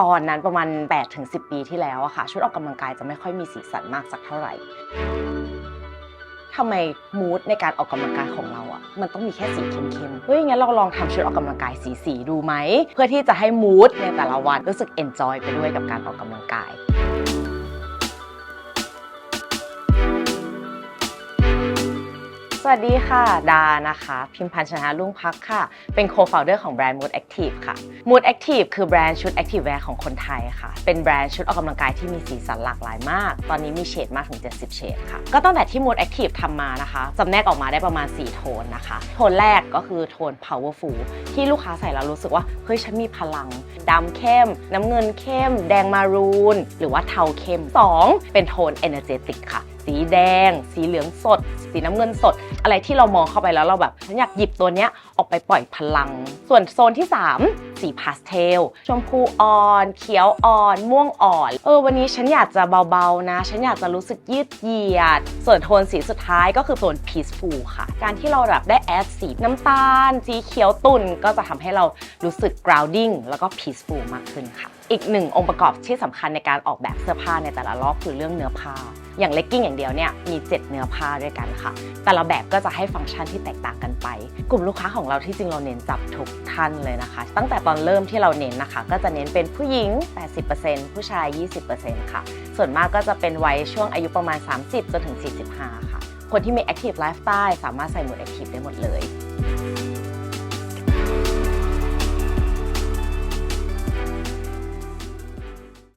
ตอนนั้นประมาณ 8-10 ปีที่แล้วอะค่ะ ชุดออกกำลังกายจะไม่ค่อยมีสีสันมากสักเท่าไหร่ทำไมมูดในการออกกำลังกายของเราอะมันต้องมีแค่สีเข้มๆ เฮ้ยงั้นเราลองทำชุดออกกำลังกายสีสีๆดูไหม เพื่อที่จะให้มูดในแต่ละวันรู้สึกเอนจอยไปด้วยกับการออกกำลังกาย สวัสดีค่ะ ดานะคะ พิมพันธ์ชนะรุ่งพักค่ะ เป็น co-founder ของแบรนด์ Mood Active ค่ะ Mood Active คือแบรนด์ชุด Active Wear ของคนไทยค่ะ เป็นแบรนด์ชุดออกกำลังกายที่มีสีสันหลากหลายมาก ตอนนี้มีเฉดมากถึง 70 เฉดค่ะ ก็ตั้งแต่ที่ Mood Active ทำมานะคะจำแนกออกมาได้ประมาณ 4 โทนนะคะ โทนแรกก็คือโทน powerful ที่ลูกค้าใส่แล้วรู้สึกว่า เฮ้ย ฉันมีพลังดำเข้ม น้ำเงินเข้ม แดงมารูน หรือว่าเทาเข้ม 2 เป็นโทน energetic ค่ะ สีแดง สีเหลืองสด สีน้ำเงินสด อะไรที่เรามองเข้าไปแล้วเราแบบฉันอยากหยิบตัวเนี้ยออกไปปล่อยพลัง ส่วนโซนที่ 3 สีพาสเทล ชมพูอ่อน เขียวอ่อน ม่วงอ่อน เออวันนี้ฉันอยากจะเบาๆนะ ฉันอยากจะรู้สึกยืดเหยียด ส่วนโทนสีสุดท้ายก็คือโทน peaceful ค่ะ การที่เราแบบได้แอดสีน้ำตาล สีเขียวตุ่นก็จะทำให้เรารู้สึก grounding แล้วก็ peaceful มากขึ้นค่ะ อีกหนึ่งองค์ประกอบที่สำคัญในการออกแบบเสื้อผ้าในแต่ละรอบคือเรื่องเนื้อผ้า อย่างเลกกิ้งอย่างเดียวเนี่ยมี 7 เนื้อผ้าด้วยกันค่ะ แต่ละแบบก็จะให้ฟังก์ชันที่แตกต่างกันไป กลุ่มลูกค้าของเราที่จริงเราเน้นจับทุกท่านเลยนะคะ ตั้งแต่ตอนเริ่มที่เราเน้นนะคะ ก็จะเน้นเป็นผู้หญิง 80%ผู้ชาย 20%ค่ะ ส่วนมากก็จะเป็นวัยช่วงอายุประมาณ 30จนถึง 45 ค่ะ คนที่มี Active Lifestyle สามารถใส่หมวด Active ได้หมดเลย